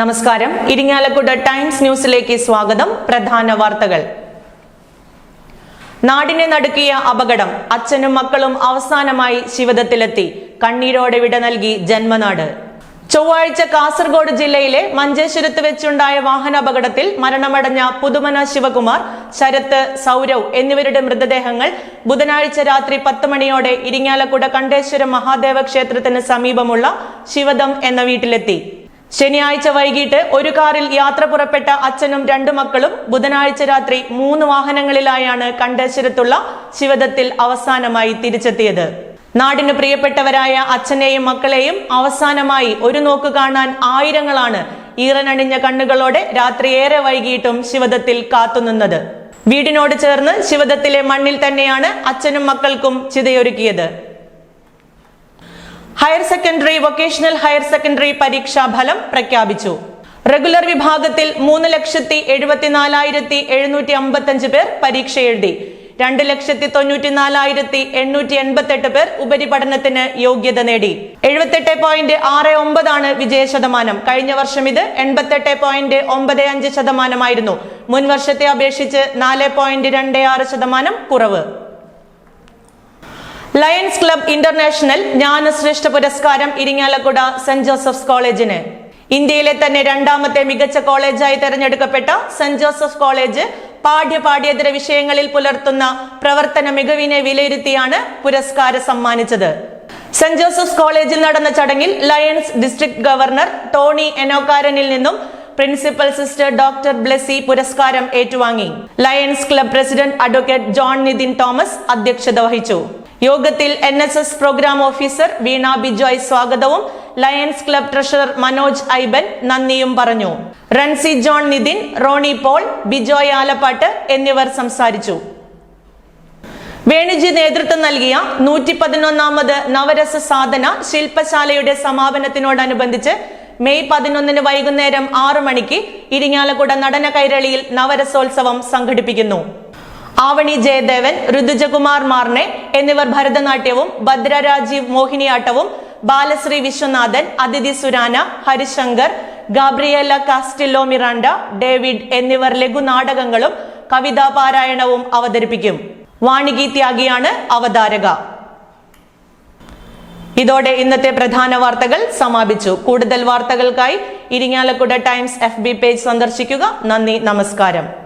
നമസ്കാരം. ഇരിങ്ങാലക്കുട ടൈംസ് ന്യൂസിലേക്ക് സ്വാഗതം. പ്രധാന വാർത്തകൾ. നാടിനെ നടുക്കിയ അപകടം അച്ഛനും മക്കളും അവസാനമായി ശിവദത്തിലെത്തി. കണ്ണീരോടെ വിട നൽകി ജന്മനാട്. ചൊവ്വാഴ്ച കാസർഗോഡ് ജില്ലയിലെ മഞ്ചേശ്വരത്ത് വെച്ചുണ്ടായ വാഹനാപകടത്തിൽ മരണമടഞ്ഞ പുതുമന ശിവകുമാർ ശരത്ത് സൗരവ് എന്നിവരുടെ മൃതദേഹങ്ങൾ ബുധനാഴ്ച രാത്രി പത്ത് മണിയോടെ ഇരിങ്ങാലക്കുട കണ്ടേശ്വരം മഹാദേവ ക്ഷേത്രത്തിന് സമീപമുള്ള ശിവദം എന്ന വീട്ടിലെത്തി. ശനിയാഴ്ച വൈകിട്ട് ഒരു കാറിൽ യാത്ര പുറപ്പെട്ട അച്ഛനും രണ്ടു മക്കളും ബുധനാഴ്ച രാത്രി മൂന്ന് വാഹനങ്ങളിലായാണ് കണ്ടേശ്വരത്തുള്ള ശിവദത്തിൽ അവസാനമായി തിരിച്ചെത്തിയത്. നാടിന് പ്രിയപ്പെട്ടവരായ അച്ഛനെയും മക്കളെയും അവസാനമായി ഒരു നോക്ക് കാണാൻ ആയിരങ്ങളാണ് ഈറനണിഞ്ഞ കണ്ണുകളോടെ രാത്രി ഏറെ വൈകിട്ടും ശിവദത്തിൽ കാത്തുനിന്നത് വീടിനോട് ചേർന്ന് ശിവദത്തിലെ മണ്ണിൽ തന്നെയാണ് അച്ഛനും മക്കൾക്കും ചിതയൊരുക്കിയത്. Higher secondary vocational higher secondary പരീക്ഷാ ഫലം പ്രഖ്യാപിച്ചു. റെഗുലർ വിഭാഗത്തിൽ മൂന്ന് ലക്ഷത്തി എഴുപത്തിനാലായിരത്തി എഴുന്നൂറ്റി അമ്പത്തഞ്ച് പേർ പരീക്ഷ എഴുതി. രണ്ട് ലക്ഷത്തി തൊണ്ണൂറ്റി നാലായിരത്തി എണ്ണൂറ്റി എൺപത്തെട്ട് പേർ ഉപരിപഠനത്തിന് യോഗ്യത നേടി. എഴുപത്തെട്ട് പോയിന്റ് ആറ് ഒമ്പതാണ് വിജയ ശതമാനം. കഴിഞ്ഞ വർഷം ഇത് എൺപത്തെട്ട് പോയിന്റ് ഒമ്പത് അഞ്ച് ശതമാനമായിരുന്നു. മുൻ വർഷത്തെ അപേക്ഷിച്ച് നാല് പോയിന്റ് രണ്ട് ആറ് ശതമാനം കുറവ്. ലയൺസ് ക്ലബ് ഇന്റർനാഷണൽ ജ്ഞാനശ്രേഷ്ഠ പുരസ്കാരം ഇരിങ്ങാലക്കുട സെന്റ് ജോസഫ്സ് കോളേജിന് ഇന്ത്യയിലെ തന്നെ രണ്ടാമത്തെ മികച്ച കോളേജായി തെരഞ്ഞെടുക്കപ്പെട്ട സെന്റ് ജോസഫ് കോളേജ് പാഠ്യ പാഠ്യേതര വിഷയങ്ങളിൽ പുലർത്തുന്ന പ്രവർത്തന മികവിനെ വിലയിരുത്തിയാണ് പുരസ്കാരം സമ്മാനിച്ചത്. സെന്റ് ജോസഫ്സ് കോളേജിൽ നടന്ന ചടങ്ങിൽ ലയൺസ് ഡിസ്ട്രിക്ട് ഗവർണർ ടോണി എനോക്കാരനിൽ നിന്നും പ്രിൻസിപ്പൽ സിസ്റ്റർ ഡോക്ടർ ബ്ലെസി പുരസ്കാരം ഏറ്റുവാങ്ങി. Lions club president advocate John Nithin Thomas അധ്യക്ഷത വഹിച്ചു. യോഗത്തിൽ N S S programme officer Veena Bijoy സ്വാഗതവും ലയൺസ് ക്ലബ് ട്രഷറർ മനോജ് ഐബൻ നന്ദിയും പറഞ്ഞു. Runcy John Nithin Ronnie Paul Bijoy Alappatt എന്നിവർ സംസാരിച്ചു. വേണുജി നേതൃത്വം നൽകിയ നൂറ്റി പതിനൊന്നാമത് നവരസ സാധന ശില്പശാലയുടെ സമാപനത്തിനോടനുബന്ധിച്ച് മെയ് പതിനൊന്നിന് വൈകുന്നേരം ആറു മണിക്ക് ഇരിങ്ങാലക്കുട നടന കൈരളിയിൽ നവരസോത്സവം സംഘടിപ്പിക്കുന്നു. ആവണി ജയദേവൻ ഋതുജകുമാർ മാർനെ എന്നിവർ ഭരതനാട്യവും Bhadra Rajeev മോഹിനിയാട്ടവും Balasree Viswanathan Aditi Surana Harishankar Gabriela Castillo Miranda David എന്നിവർ ലഘുനാടകങ്ങളും കവിതാ പാരായണവും അവതരിപ്പിക്കും. വാണികി ത്യാഗിയാണ് അവതാരക. ഇതോടെ ഇന്നത്തെ പ്രധാന വാർത്തകൾ സമാപിച്ചു. കൂടുതൽ വാർത്തകൾക്കായി ഇരിങ്ങാലക്കുട ടൈംസ് എഫ് പേജ് സന്ദർശിക്കുക. നന്ദി നമസ്കാരം.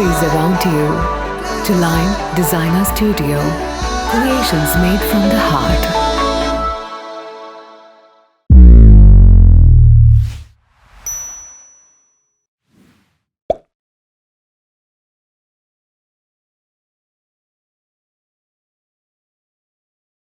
stories around you. To Line Designer Studio, creations made from the heart.